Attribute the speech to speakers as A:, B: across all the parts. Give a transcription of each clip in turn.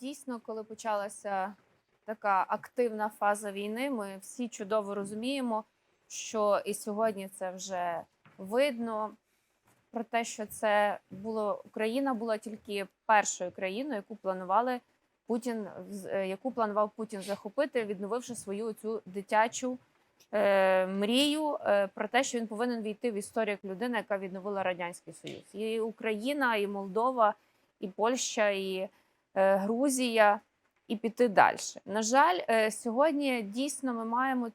A: дійсно, коли почалася така активна фаза війни, ми всі чудово розуміємо, що і сьогодні це вже видно. Про те, що це було Україна була тільки першою країною, яку планували Путін, е, яку планував Путін захопити, відновивши свою цю дитячу е, мрію е, про те, що він повинен війти в історію як людина, яка відновила радянський союз. І Україна, і Молдова, і Польща, і Грузія, і піти далі. На жаль, е, сьогодні дійсно ми маємо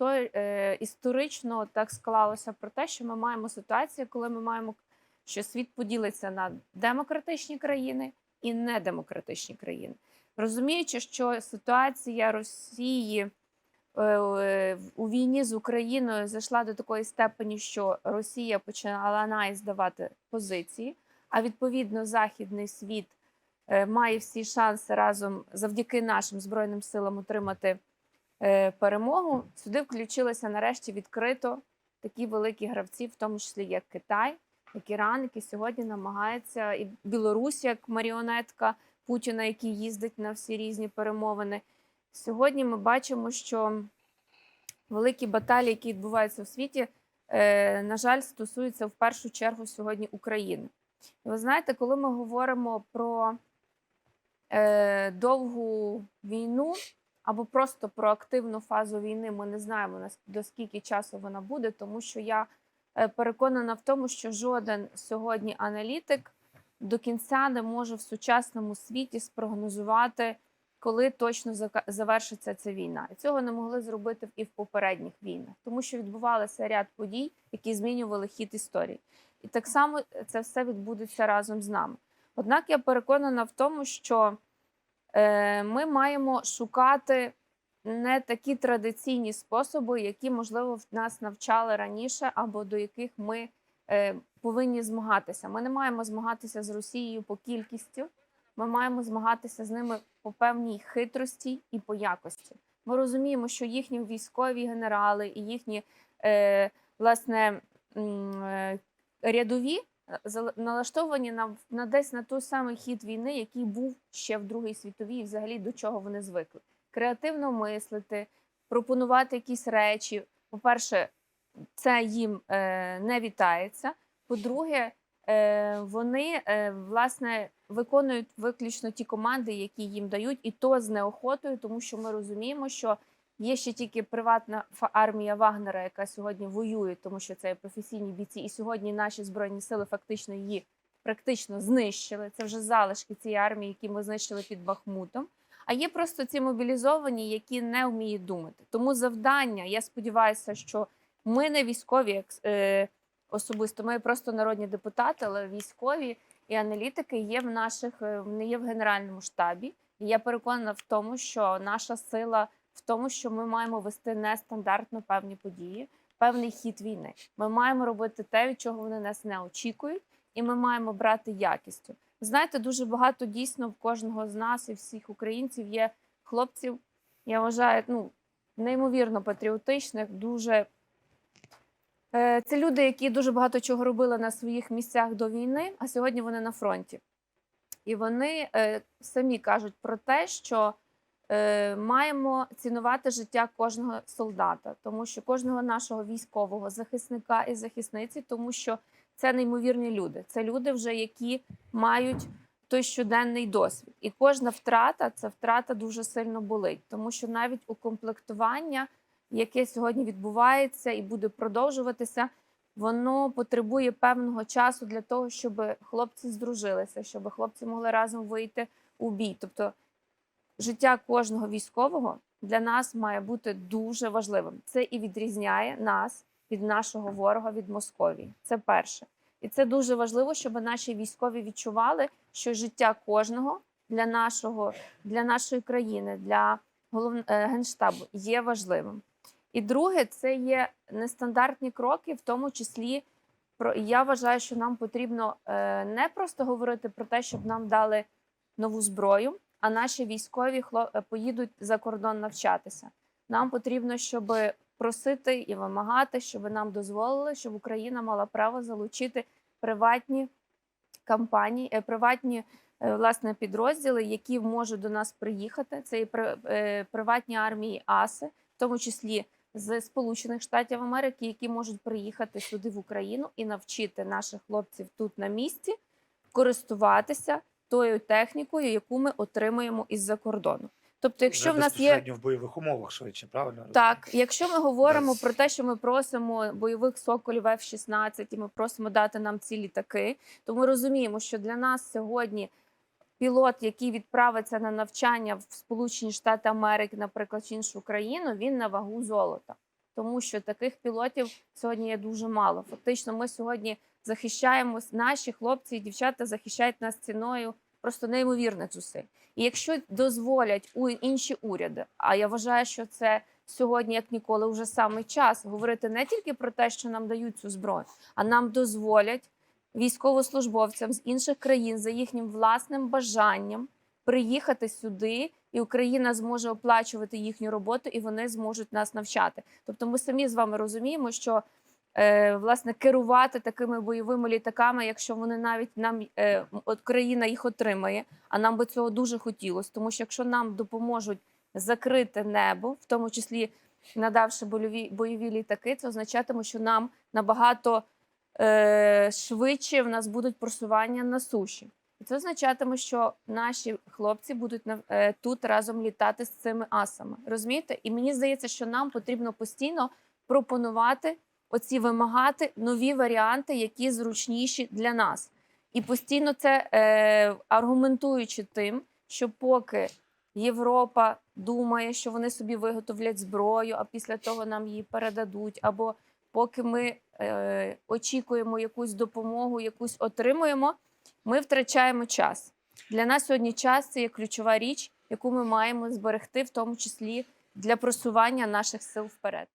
A: е, історично так склалося про те, що ми маємо ситуацію, коли ми маємо, що світ поділиться на демократичні країни і недемократичні країни. Розуміючи, що ситуація Росії е, е, у війні з Україною зайшла до такої степені, що Росія почала най здавати позиції, а відповідно західний світ е, має всі шанси разом завдяки нашим збройним силам отримати е, перемогу. Сюди включилися нарешті відкрито такі великі гравці, в тому числі як Китай, як Іран, які сьогодні намагаються, і Білорусь як маріонетка Путіна, який їздить на всі різні перемовини. Сьогодні ми бачимо, що великі баталії, які відбуваються в світі, е, на жаль, стосуються в першу чергу сьогодні України. Ви знаєте, коли ми говоримо про е, довгу війну або просто про активну фазу війни, ми не знаємо до скільки часу вона буде, тому що я е, переконана в тому, що жоден сьогодні аналітик до кінця не може в сучасному світі спрогнозувати, коли точно завершиться ця війна. І цього не могли зробити і в попередніх війнах, тому що відбувалося ряд подій, які змінювали хід історії. І так само це все відбудеться разом з нами. Однак я переконана в тому, що е, ми маємо шукати не такі традиційні способи, які, можливо, в нас навчали раніше, або до яких ми е, повинні змагатися. Ми не маємо змагатися з Росією по кількістю, ми маємо змагатися з ними по певній хитрості і по якості. Ми розуміємо, що їхні військові генерали і їхні е, власне е, рядові налаштовані на, на десь на той самий хід війни, який був ще в Другій світовій, і взагалі до чого вони звикли. Креативно мислити, пропонувати якісь речі. По-перше, це їм е, не вітається. По-друге, е, вони е, власне виконують виключно ті команди, які їм дають, і то з неохотою, тому що ми розуміємо, що є ще тільки приватна армія Вагнера, яка сьогодні воює, тому що це професійні бійці, і сьогодні наші збройні сили фактично її практично знищили. Це вже залишки цієї армії, які ми знищили під Бахмутом. А є просто ці мобілізовані, які не вміють думати. Тому завдання, я сподіваюся, що ми не військові е, особисто, ми просто народні депутати, але військові і аналітики є в наших не є в генеральному штабі. І я переконана в тому, що наша сила в тому, що ми маємо вести нестандартно певні події, певний хід війни. Ми маємо робити те, від чого вони нас не очікують, і ми маємо брати якістю. Знаєте, дуже багато дійсно в кожного з нас і всіх українців є хлопців. Я вважаю, ну неймовірно патріотичних, дуже Е, Це люди, які дуже багато чого робили на своїх місцях до війни, а сьогодні вони на фронті. І вони е, самі кажуть про те, що маємо цінувати життя кожного солдата, тому що кожного нашого військового захисника і захисниці, тому що це неймовірні люди. Це люди, вже які мають той щоденний досвід. І кожна втрата це втрата дуже сильно болить, тому що навіть укомплектування яке сьогодні відбувається і буде продовжуватися, воно потребує певного часу для того, щоб хлопці здружилися, щоб хлопці могли разом вийти у бій. Тобто життя кожного військового для нас має бути дуже важливим. Це і відрізняє нас від нашого ворога від Московії. Це перше. І це дуже важливо, щоб наші військові відчували, що життя кожного для нашого, для нашої країни, для голов... е, генштабу є важливим. І друге, це є нестандартні кроки, в тому числі про я вважаю, що нам потрібно е, не просто говорити про те, щоб нам дали нову зброю, а наші військові е, поїдуть за кордон навчатися. Нам потрібно, щоб просити і вимагати, щоб нам дозволили, щоб Україна мала право залучити приватні компанії, е, приватні е, власне підрозділи, які можуть до нас приїхати. Це і при- приватні армії АСИ, в тому числі з Сполучених Штатів Америки, які можуть приїхати сюди в Україну і навчити наших хлопців тут на місці користуватися тою технікою, яку ми отримуємо із-за кордону. Тобто, якщо в нас є
B: в бойових умовах швидше, правильно?
A: так, якщо ми говоримо
B: Без-
A: про те, що ми просимо бойових соколів F-16 і ми просимо дати нам ці літаки, то ми розуміємо, що для нас сьогодні пілот, який відправиться на навчання в Сполучені Штати Америки, наприклад, чи іншу країну, він на вагу золота. Тому що таких пілотів сьогодні є дуже мало. Фактично, ми сьогодні захищаємось, наші хлопці і дівчата захищають нас ціною просто неймовірних зусиль. І якщо дозволять у інші уряди, а я вважаю, що це сьогодні, як ніколи, вже саме час говорити не тільки про те, що нам дають цю зброю, а нам дозволять військовослужбовцям з інших країн за їхнім власним бажанням приїхати сюди, і Україна зможе оплачувати їхню роботу, і вони зможуть нас навчати. Тобто, ми самі з вами розуміємо, що власне керувати такими бойовими літаками, якщо вони навіть нам е, от країна їх отримає, а нам би цього дуже хотілося, тому що якщо нам допоможуть закрити небо, в тому числі надавши бойові, бойові літаки, це означатиме, що нам набагато е, швидше в нас будуть просування на суші. І це означатиме, що наші хлопці будуть на- е, тут разом літати з цими асами. Розумієте? І мені здається, що нам потрібно постійно пропонувати оці вимагати нові варіанти, які зручніші для нас. І постійно це е, аргументуючи тим, що поки Європа думає, що вони собі виготовлять зброю, а після того нам її передадуть, або поки ми е, очікуємо якусь допомогу, якусь отримуємо, ми втрачаємо час. Для нас сьогодні час це є ключова річ, яку ми маємо зберегти, в тому числі для просування наших сил вперед.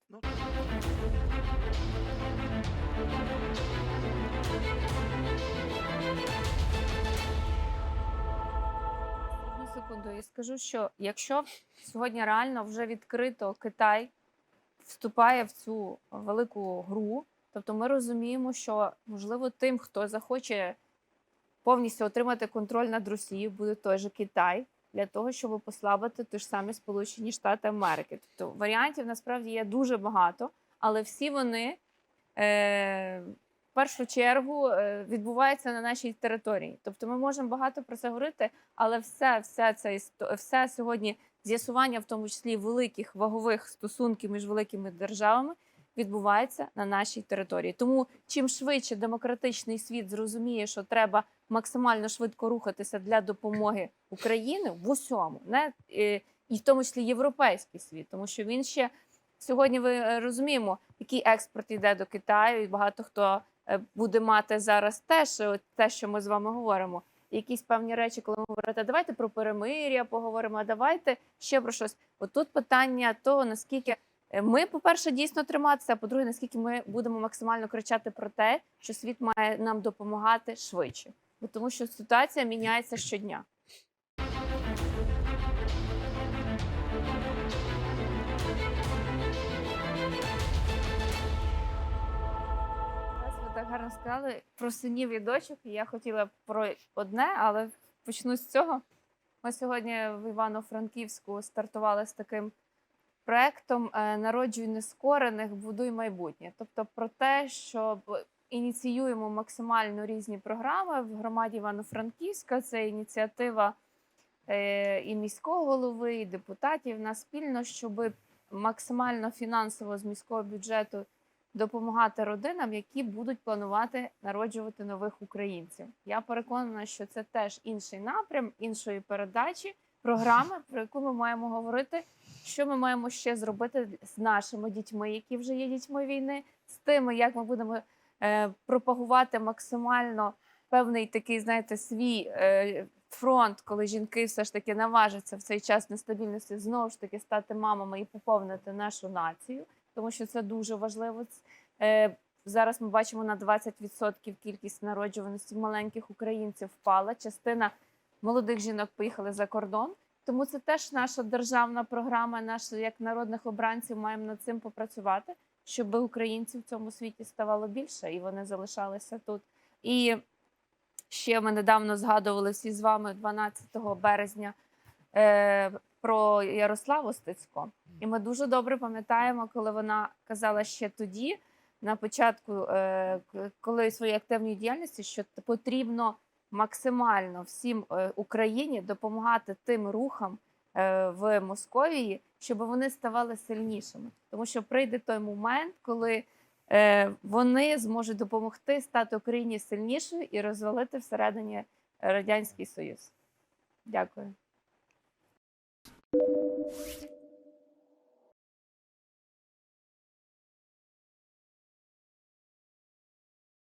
A: Секунду, я скажу, що якщо сьогодні реально вже відкрито Китай вступає в цю велику гру, тобто ми розуміємо, що можливо тим, хто захоче повністю отримати контроль над Росією, буде той же Китай для того, щоб послабити ті ж самі Сполучені Штати Америки. Тобто варіантів насправді є дуже багато, але всі вони е, першу чергу е, відбуваються на нашій території. Тобто ми можемо багато про це говорити, але все, все це все сьогодні з'ясування, в тому числі великих вагових стосунків між великими державами, відбувається на нашій території. Тому чим швидше демократичний світ зрозуміє, що треба максимально швидко рухатися для допомоги Україні в усьому, не е, і в тому числі європейський світ, тому що він ще сьогодні ви е, розуміємо, який експорт йде до Китаю, і багато хто буде мати зараз теж е, те, що ми з вами говоримо. Якісь певні речі, коли ми говорите, давайте про перемир'я поговоримо, а давайте ще про щось. Отут питання того, наскільки е, ми, по-перше, дійсно триматися, а по-друге, наскільки ми будемо максимально кричати про те, що світ має нам допомагати швидше, бо тому що ситуація міняється щодня. Гарно сказали про синів і дочок. Я хотіла про одне, але почну з цього. Ми сьогодні в Івано-Франківську стартували з таким проектом е, Народжуй нескорених, будуй майбутнє. Тобто про те, що ініціюємо максимально різні програми в громаді Івано-Франківська. Це ініціатива е, і міського голови, і депутатів на спільно, щоб максимально фінансово з міського бюджету допомагати родинам, які будуть планувати народжувати нових українців. Я переконана, що це теж інший напрям, іншої передачі, програми, про яку ми маємо говорити, що ми маємо ще зробити з нашими дітьми, які вже є дітьми війни, з тими, як ми будемо е, пропагувати максимально певний такий, знаєте, свій е, фронт, коли жінки все ж таки наважаться в цей час нестабільності знову ж таки стати мамами і поповнити нашу націю, тому що це дуже важливо. Е, зараз ми бачимо на 20% кількість народжуваності маленьких українців впала. Частина молодих жінок поїхали за кордон. Тому це теж наша державна програма. Наш як народних обранців маємо над цим попрацювати, щоб українців в цьому світі ставало більше і вони залишалися тут. І ще ми недавно згадували всі з вами 12 березня е, про Ярославу Стецько. І ми дуже добре пам'ятаємо, коли вона казала ще тоді, на початку, е, коли своєї активної діяльності, що потрібно максимально всім е, Україні допомагати тим рухам е, в Московії, щоб вони ставали сильнішими. Тому що прийде той момент, коли вони зможуть допомогти стати Україні сильнішою і розвалити всередині Радянський Союз. Дякую. you